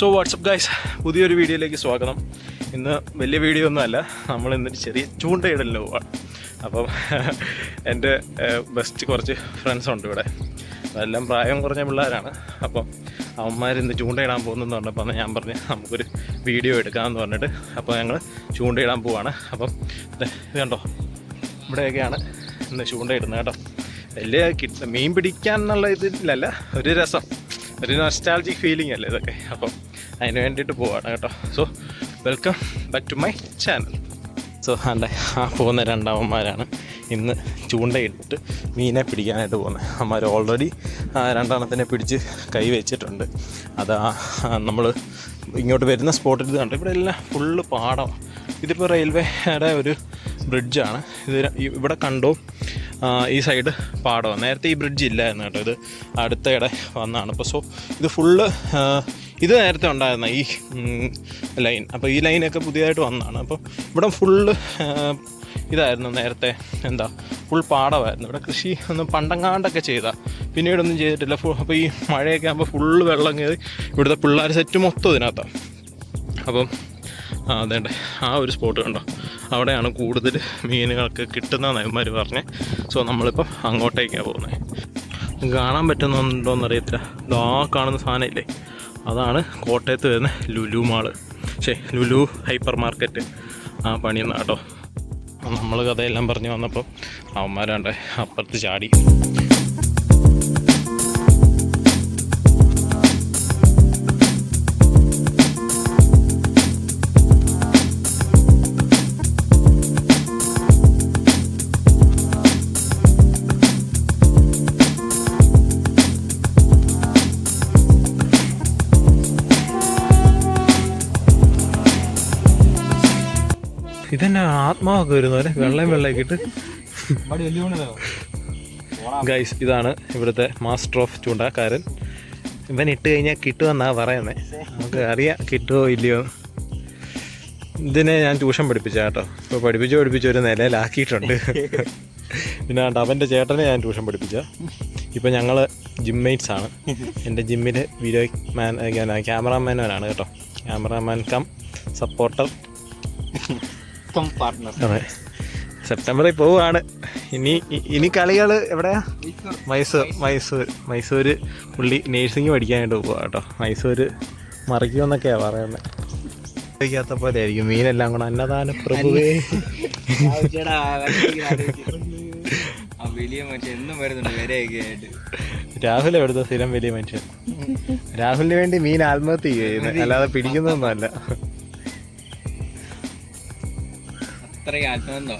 So WhatsApp guys പുതിയൊരു വീഡിയോയിലേക്ക് സ്വാഗതം. ഇന്ന് വലിയ വീഡിയോ ഒന്നുമല്ല നമ്മൾ ഇന്ന് ചെറിയ ചൂണ്ടയിടലിന് പോവാണ്. അപ്പം എന്റെ ബെസ്റ്റ് കുറച്ച് ഫ്രണ്ട്സ് ഉണ്ട് ഇവിടെ. അതെല്ലാം പ്രായം കുറഞ്ഞ പിള്ളേരാണ്. അപ്പം അവന്മാരിന്ന് ചൂണ്ടയിടാൻ പോകുന്നെന്ന് പറഞ്ഞപ്പോൾ അന്ന് ഞാൻ പറഞ്ഞ് നമുക്കൊരു വീഡിയോ എടുക്കാമെന്ന് പറഞ്ഞിട്ട് അപ്പോൾ ഞങ്ങൾ ചൂണ്ടയിടാൻ പോവാണ്. അപ്പം ഇത് കണ്ടോ? ഇവിടെയൊക്കെയാണ് ഇന്ന് ചൂണ്ടയിടുന്നത് കേട്ടോ. വലിയ കിട്ട മീൻ പിടിക്കാൻ എന്നുള്ള ഇതിലല്ല ഒരു രസം. ഒരു നൊസ്റ്റാൾജിക് ഫീലിംഗ് അല്ലേ ഇതൊക്കെ. അപ്പം അതിന് വേണ്ടിയിട്ട് പോവാണ് കേട്ടോ. So welcome back to my channel so അതെ ആ പോകുന്ന രണ്ടാമന്മാരാണ്. ഇന്ന് ചൂണ്ടയിട്ട് മീനെ പിടിക്കാനായിട്ട് പോകുന്നത്. അമ്മമാർ ഓൾറെഡി രണ്ടെണ്ണത്തിനെ പിടിച്ച് കൈ വെച്ചിട്ടുണ്ട്. അതാ നമ്മൾ ഇങ്ങോട്ട് വരുന്ന സ്പോട്ടിൽ ഇത് കണ്ടു? ഇവിടെ എല്ലാം ഫുള്ള് പാടം. ഇതിപ്പോൾ റെയിൽവേയുടെ ഒരു ബ്രിഡ്ജാണ് ഇത് ഇവിടെ കണ്ടോ? ഈ സൈഡ് പാടമാണ് നേരത്തെ ഈ ബ്രിഡ്ജ് ഇല്ലായിരുന്നു കേട്ടോ. ഇത് അടുത്തയിടെ വന്നാണ് അപ്പോൾ സോ ഇത് ഫുള്ള് ഇത് നേരത്തെ ഉണ്ടായിരുന്ന ഈ ലൈൻ അപ്പോൾ ഈ ലൈനൊക്കെ പുതിയതായിട്ട് വന്നതാണ്. അപ്പോൾ ഇവിടെ ഫുള്ള് ഇതായിരുന്നു നേരത്തെ എന്താ ഫുൾ പാടമായിരുന്നു. ഇവിടെ കൃഷി ഒന്ന് പണ്ടങ്ങാണ്ടൊക്കെ ചെയ്താൽ പിന്നീടൊന്നും ചെയ്തിട്ടില്ല. ഫുൾ അപ്പോൾ ഈ മഴയൊക്കെ ആകുമ്പോൾ ഫുള്ള് വെള്ളം കയറി ഇവിടുത്തെ പിള്ളേർ സെറ്റ് മൊത്തം ഇതിനകത്താണ് അപ്പം അതേണ്ടേ അതേണ്ട ആ ഒരു സ്പോട്ട് കണ്ടോ. അവിടെയാണ് കൂടുതൽ മീനുകൾക്ക് കിട്ടുന്ന നയന്മാർ പറഞ്ഞ്. സോ നമ്മളിപ്പം അങ്ങോട്ടേക്കാണ് പോകുന്നത് കാണാൻ പറ്റുന്നുണ്ടോയെന്ന് അറിയത്തില്ല ഇതാ കാണുന്ന സാധനം ഇല്ലേ അതാണ് കോട്ടയത്ത് വരുന്ന ലുലു മാൾ. ശേ ലുലു ഹൈപ്പർ മാർക്കറ്റ്. ആ പണിയുന്ന കേട്ടോ. നമ്മൾ കഥയെല്ലാം പറഞ്ഞു വന്നപ്പോൾ അവന്മാരാണ്ട് അപ്പുറത്ത് ചാടി. ഇതെന്നെ ആത്മാവൊക്കെ വരുന്നു അല്ലേ വെള്ളം വെള്ളമൊക്കെ ഇട്ട്. ഗൈസ് ഇതാണ് ഇവിടുത്തെ മാസ്റ്റർ ഓഫ് ചൂണ്ടക്കാരൻ. ഇവൻ ഇട്ട് കഴിഞ്ഞാൽ കിട്ടുമെന്നാണ് പറയുന്നത് നമുക്ക് അറിയാം കിട്ടുമോ ഇല്ലയോ. ഇതിനെ ഞാൻ ട്യൂഷൻ പഠിപ്പിച്ച കേട്ടോ. ഇപ്പോൾ പഠിപ്പിച്ച് പഠിപ്പിച്ച് ഒരു നിലയിലാക്കിയിട്ടുണ്ട്. പിന്നെ അവന്റെ ചേട്ടനെ ഞാൻ ട്യൂഷൻ പഠിപ്പിച്ച. ഇപ്പം ഞങ്ങൾ ജിമ്മേറ്റ്സ് ആണ്. എന്റെ ജിമ്മിൽ വീഡിയോ മാൻ ക്യാമറാമാനാണ് കേട്ടോ. ക്യാമറാമാൻ കം സപ്പോർട്ടർ പാർട്ട്ണർ അതെ. സെപ്റ്റംബറിൽ പോവുകയാണ്. ഇനി ഇനി കളികൾ എവിടെയാ? മൈസൂർ. മൈസൂർ മൈസൂർ. പുള്ളി നേഴ്സിംഗ് പഠിക്കാനായിട്ട് പോവുക കേട്ടോ. മൈസൂർ മറിക്കുമെന്നൊക്കെയാണ് പറയുന്നത്. കഴിക്കാത്ത പോലെ ആയിരിക്കും മീനെല്ലാം കൂടെ അന്നദാന പ്രഭുവേ. വലിയ മനുഷ്യൻ എന്നും വരുന്നുണ്ട് വരെയൊക്കെ ആയിട്ട് രാഹുൽ എവിടുത്തെ സ്ഥിരം വലിയ മനുഷ്യൻ? രാഹുലിന് വേണ്ടി മീൻ ആത്മഹത്യ ചെയ്യുന്നത്. അല്ലാതെ പിടിക്കുന്നതൊന്നുമല്ല അത്രയും ആത്മബന്ധം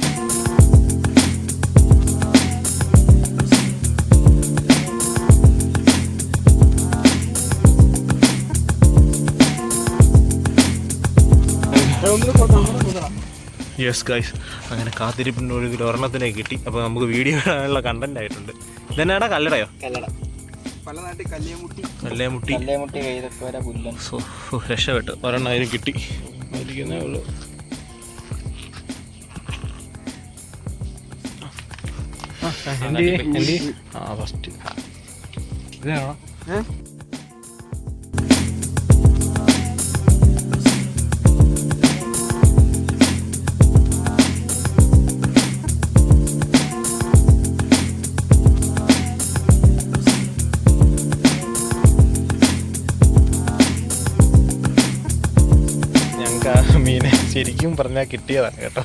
യെസ് ഗൈസ് അങ്ങനെ കാത്തിരിപ്പിന്റെ ഒരു ഇതിൽ ഒരെണ്ണത്തിനെ കിട്ടി. അപ്പോൾ നമുക്ക് വീഡിയോ ഇടാനുള്ള കണ്ടന്റ് ആയിട്ടുണ്ട്. ഇതെന്നാടാ കല്ലടയോ? കല്ലട. പല നാട്ടിൽ കല്ലേമുട്ടി കല്ലേമുട്ടി സോ രക്ഷപ്പെട്ടു. ഒരെണ്ണം അതിന് കിട്ടി. ഇരിക്കുന്നേ ഉള്ളൂ. ഫസ്റ്റ് ശരിക്കും പറഞ്ഞാൽ കിട്ടിയതാണ് കേട്ടോ.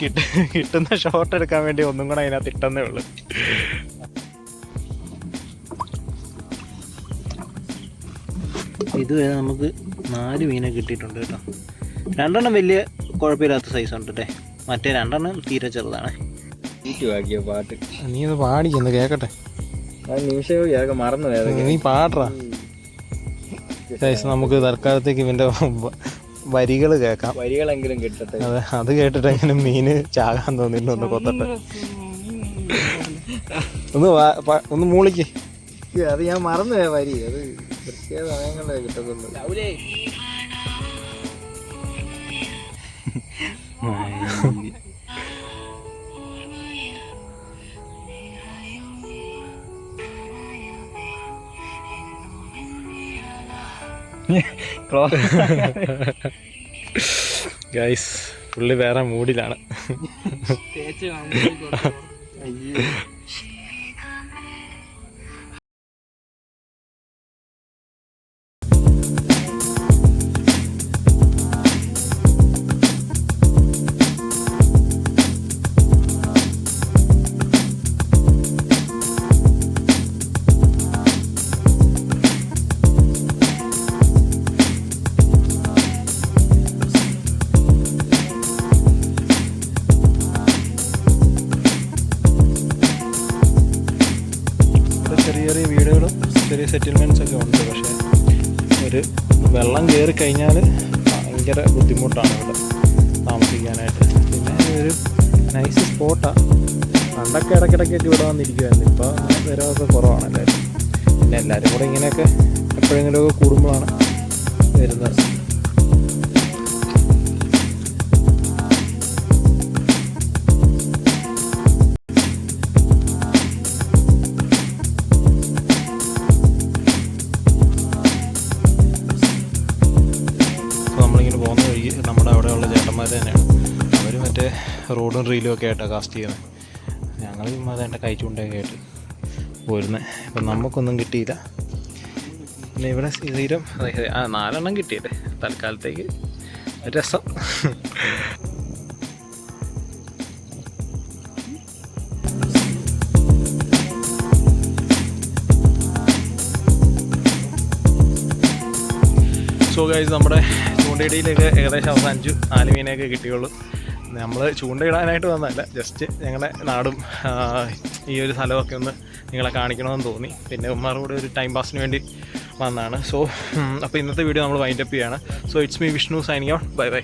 കിട്ട കിട്ടുന്ന ഷോട്ട് എടുക്കാൻ വേണ്ടി ഒന്നും കൂടെ അതിനകത്ത് ഇട്ടെന്നേ ഉള്ളു. ഇതുവരെ നമുക്ക് നാല് മീനെ കിട്ടിയിട്ടുണ്ട് കേട്ടോ. രണ്ടെണ്ണം വലിയ കുഴപ്പമില്ലാത്ത സൈസ് ഉണ്ട് കേട്ടെ മറ്റേ രണ്ടെണ്ണം തീരെ ചെറുതാണ്. പാട്ട്. നീ ഒന്ന് പാടിക്കുന്നു കേക്കട്ടെ. ആ നിമിഷം മറന്നു നീ പാടാ നമുക്ക് തൽക്കാലത്തേക്ക് ഇവന്റെ വരികൾ കേൾക്കാം. വരികളെങ്കിലും കിട്ടട്ടെ. അതെ അത് കേട്ടിട്ട് എങ്ങനെ മീന് ചാകാൻ തോന്നില്ല ഒന്ന് കൊത്തട്ടെ. ഒന്ന് ഒന്ന് മൂളിക്ക്. അത് ഞാൻ മറന്നു പോയ വരി. അത് പ്രത്യേക സമയങ്ങളിലേ കിട്ടത്തുള്ളൂ. ഗൈസ് പുള്ളി വേറെ മൂഡിലാണ് സെറ്റിൽമെന്റ്സ് ഒക്കെ ഉണ്ട്. പക്ഷേ ഒരു വെള്ളം കയറി കഴിഞ്ഞാൽ ഭയങ്കര ബുദ്ധിമുട്ടാണ് ഇവിടെ താമസിക്കാനായിട്ട്. പിന്നെ ഒരു നൈസ് സ്പോട്ടാണ് പണ്ടൊക്കെ ഇടയ്ക്കിടയ്ക്കൊക്കെ ഇവിടെ വന്നിരിക്കുമായിരുന്നു ഇപ്പോൾ വരവൊക്കെ കുറവാണ് എല്ലാവരും. പിന്നെ എല്ലാവരും കൂടെ ഇങ്ങനെയൊക്കെ എപ്പോഴെങ്കിലുമൊക്കെ കൂടുമ്പോഴാണ് വരുന്നത്. റോഡും റീലും ഒക്കെ ആയിട്ടാണ് കാസ്റ്റ് ചെയ്യുന്നത് ഞങ്ങൾ ചുമ്മാ അതേണ്ട കൈ ചൂണ്ടയൊക്കെ ആയിട്ട് പോരുന്നത് അപ്പം നമുക്കൊന്നും കിട്ടിയില്ല. പിന്നെ ഇവിടെ സ്ഥിരം ആ നാലെണ്ണം കിട്ടിയല്ലേ? തൽക്കാലത്തേക്ക് രസം. സോ ഗൈസ് നമ്മുടെ ചൂണ്ടയിടയിലേക്ക് ഏകദേശം അവസാനിച്ചു. നാല് മീനെയൊക്കെ കിട്ടിയുള്ളൂ. നമ്മൾ ചൂണ്ടയിടാനായിട്ട് വന്നതല്ല ജസ്റ്റ് ഞങ്ങളുടെ നാടും ഈ ഒരു സ്ഥലമൊക്കെ ഒന്ന് നിങ്ങളെ കാണിക്കണമെന്ന് തോന്നി. പിന്നെ ഉമ്മാർ കൂടെ ഒരു ടൈം പാസിന് വേണ്ടി വന്നതാണ്. സോ അപ്പോൾ ഇന്നത്തെ വീഡിയോ നമ്മൾ വൈൻഡപ്പ് ചെയ്യാണ്. So it's me Vishnu signing out bye bye